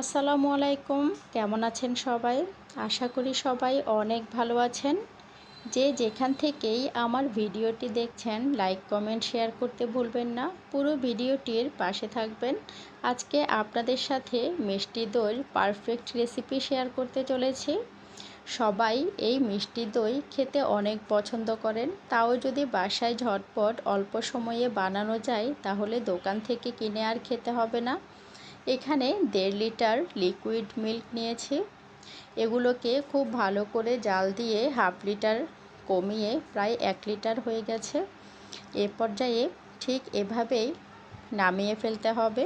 আসসালামু আলাইকুম। কেমন আছেন সবাই? আশা করি সবাই অনেক ভালো আছেন। যে যেখান থেকেই আমার ভিডিওটি দেখছেন, লাইক, কমেন্ট, শেয়ার করতে ভুলবেন না। পুরো ভিডিওটির পাশে থাকবেন। আজকে আপনাদের সাথে মিষ্টি দই পারফেক্ট রেসিপি শেয়ার করতে চলেছি। সবাই এই মিষ্টি দই খেতে অনেক পছন্দ করেন। তাও যদি বাসায় ঝটপট অল্প সময়ে বানানো যায়, তাহলে দোকান থেকে কিনে আর খেতে হবে না। এখানে দেড় লিটার লিকুইড মিল্ক নিয়েছি। এগুলোকে খুব ভালো করে জাল দিয়ে হাফ লিটার কমিয়ে প্রায় এক লিটার হয়ে গেছে। এ পর্যায়ে ঠিক এভাবেই নামিয়ে ফেলতে হবে।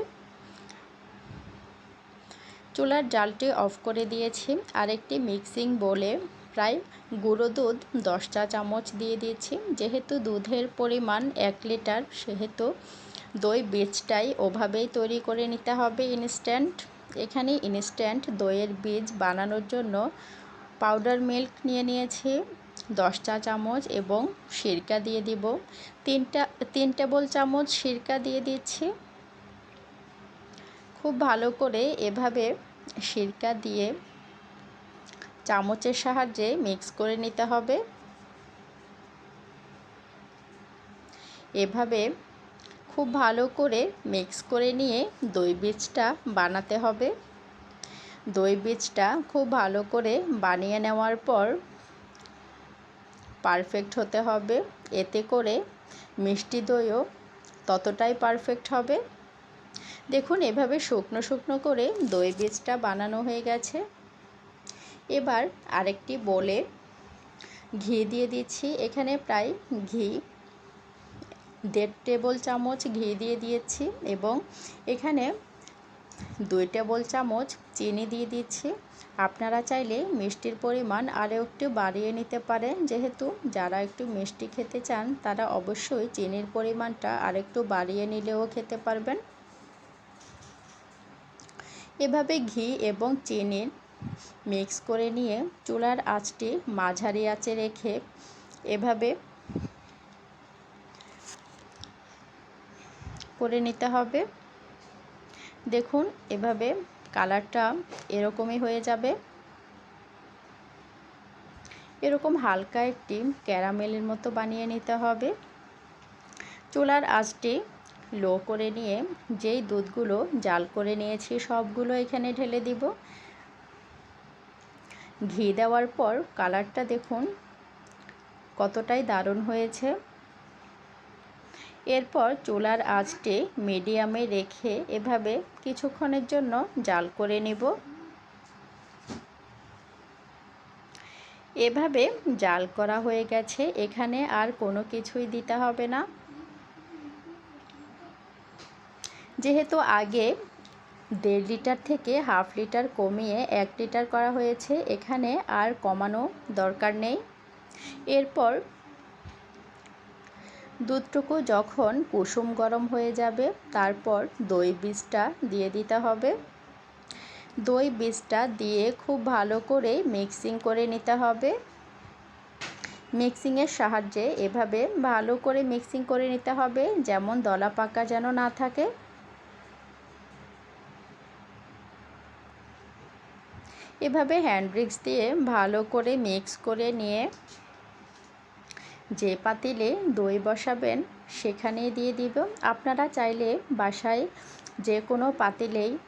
চুলার জালটি অফ করে দিয়েছি। আরেকটি মিক্সিং বলে প্রায় গুঁড়ো দুধ দশটা চামচ দিয়ে দিয়েছি। যেহেতু দুধের পরিমাণ এক লিটার, সেহেতু দই বীজটাই ওভাবেই তৈরি করে নিতে হবে ইনস্ট্যান্ট এখানে ইনস্ট্যান্ট দইয়ের বীজ বানানোর জন্য পাউডার মিল্ক নিয়ে নিয়েছি, দশ চা চামচ এবং সিরকা দিয়ে দিব। তিনটা, তিন টেবল চামচ সিরকা দিয়ে দিচ্ছি। খুব ভালো করে এভাবে সিরকা দিয়ে চামচের সাহায্যে মিক্স করে নিতে হবে। এভাবে খুব ভালো করে মিক্স করে নিয়ে দই বীজটা বানাতে হবে। দই বীজটা খুব ভালো করে বানিয়ে নেওয়ার পর পারফেক্ট হতে হবে। এতে করে মিষ্টি দইও ততটাই পারফেক্ট হবে। দেখুন, এভাবে শুকনো শুকনো করে দই বীজটা বানানো হয়ে গেছে। এবার আরেকটি বলে ঘি দিয়ে দিচ্ছি। এখানে প্রায় ঘি দেড় টেবিল চামচ ঘি দিয়ে দিয়েছি এবং এখানে দুই টেবিল চামচ চিনি দিয়ে দিচ্ছি আপনারা চাইলে মিষ্টির পরিমাণ আরও একটু বাড়িয়ে নিতে পারেন। যেহেতু যারা একটু মিষ্টি খেতে চান, তারা অবশ্যই চিনির পরিমাণটা আরেকটু বাড়িয়ে নিলেও খেতে পারবেন। এভাবে ঘি এবং চিনির মিক্স করে নিয়ে চুলার আঁচটি মাঝারি আঁচে রেখে এভাবে করে নিতে হবে। দেখুন, এভাবে কালারটা এরকমই হয়ে যাবে। এরকম হালকা একটি ক্যারামেলের মতো বানিয়ে নিতে হবে। চুলার আঁচটি লো করে নিয়ে যেই দুধগুলো জাল করে নিয়েছি, সবগুলো এখানে ঢেলে দিব। ঘি দেওয়ার পর কালারটা দেখুন কতটাই দারুণ হয়েছে। এরপর চুলার আঁচটি মিডিয়ামে রেখে এভাবে কিছুক্ষণের জন্য জাল করে নিব। এভাবে জাল করা হয়ে গেছে, এখানে আর কোনো কিছুই দিতে হবে না। যেহেতু আগে দেড় লিটার থেকে হাফ লিটার কমিয়ে এক লিটার করা হয়েছে, এখানে আর কমানো দরকার নেই। এরপর দুধটুকু যখন কুসুম গরম হয়ে যাবে, তারপর দই বীজটা দিয়ে দিতে হবে। দই বীজটা দিয়ে খুব ভালো করে মিক্সিং করে নিতে হবে। মিক্সিংয়ের সাহায্যে এভাবে ভালো করে মিক্সিং করে নিতে হবে, যেমন দলা পাকা যেন না থাকে। এভাবে হ্যান্ড ব্রিক্স দিয়ে ভালো করে মিক্স করে নিয়ে যে পাতিলে দই বসাবেন সেখানে দিয়ে দিব। আপনারা চাইলে বাসায় যে কোনো পাতিলেই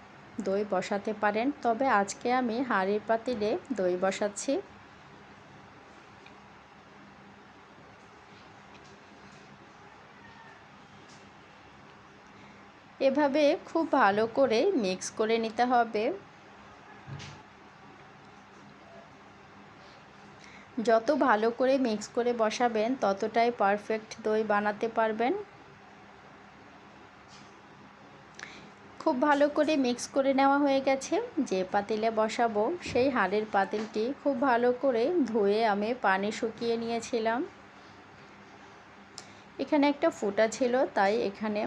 দই বসাতে পারেন। তবে আজকে আমি হাঁড়ির পাতিলে দই বসাচ্ছি। এভাবে খুব ভালো করে মিক্স করে নিতে হবে। যত ভালো করে মিক্স করে বসাবেন, ততটাই পারফেক্ট দই বানাতে পারবেন। খুব ভালো করে মিক্স করে নেওয়া হয়ে গেছে, যে পাতিলে বসাবো সেই হাড়ের পাতিলটি খুব ভালো করে ধুয়ে আমি পানি শুকিয়ে নিয়েছিলাম। এখানে একটা ফুটা ছিল, তাই এখানে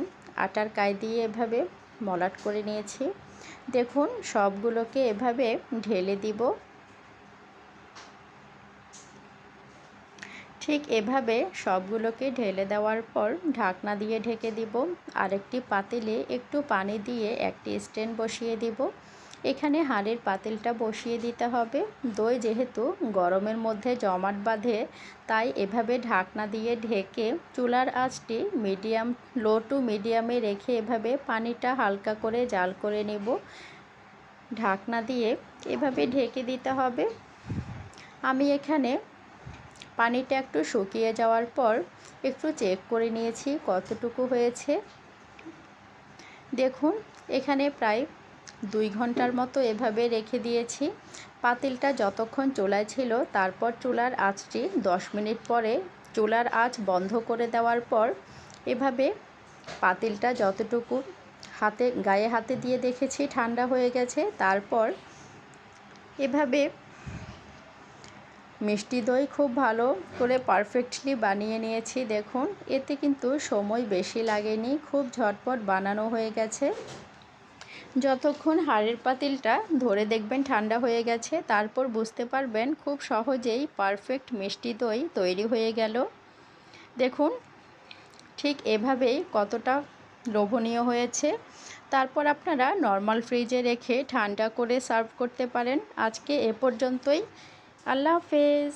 আটার কায় দিয়ে এভাবে মলাট করে নিয়েছি। দেখুন, সবগুলোকে এভাবে ঢেলে দিব। ঠিক এভাবে সবগুলোকে ঢেলে দেওয়ার পর ঢাকনা দিয়ে ঢেকে দিব। আরেকটি পাতিলে একটু পানি দিয়ে একটি স্ট্যান্ড বসিয়ে দিব। এখানে হাঁড়ির পাতিলটা বসিয়ে দিতে হবে। দই যেহেতু গরমের মধ্যে জমাট বাঁধে, তাই এভাবে ঢাকনা দিয়ে ঢেকে চুলার আঁচটি মিডিয়াম, লো টু মিডিয়ামে রেখে এভাবে পানিটা হালকা করে জাল করে নেব। ঢাকনা দিয়ে এভাবে ঢেকে দিতে হবে। আমি এখানে পানিটা একটু শুকিয়ে যাওয়ার পর একটু চেক করে নিয়েছি কতটুকু হয়েছে। দেখুন, এখানে প্রায় দুই ঘণ্টার মতো এভাবে রেখে দিয়েছি। পাতিলটা যতক্ষণ চুলায় ছিল, তারপর চুলার আঁচটি দশ মিনিট পরে চুলার আঁচ বন্ধ করে দেওয়ার পর এভাবে পাতিলটা যতটুকু হাতে, গায়ে হাতে দিয়ে দেখেছি ঠান্ডা হয়ে গেছে, তারপর এভাবে মিষ্টি দই খুব ভালো করে পারফেক্টলি বানিয়ে নিয়েছি, দেখুন। এতে কিন্তু সময় বেশি লাগেনি, খুব ঝটপট বানানো হয়ে গেছে। যতক্ষণ হাড়ের পাতিলটা ধরে দেখবেন ঠান্ডা হয়ে গেছে, তারপর বুঝতে পারবেন খুব সহজেই পারফেক্ট মিষ্টি দই তৈরি হয়ে গেল। দেখুন, ঠিক এভাবেই কতটা লোভনীয় হয়েছে। তারপর আপনারা নর্মাল ফ্রিজে রেখে ঠান্ডা করে সার্ভ করতে পারেন। আজকে এ পর্যন্তই। আল্লাহ হাফেজ।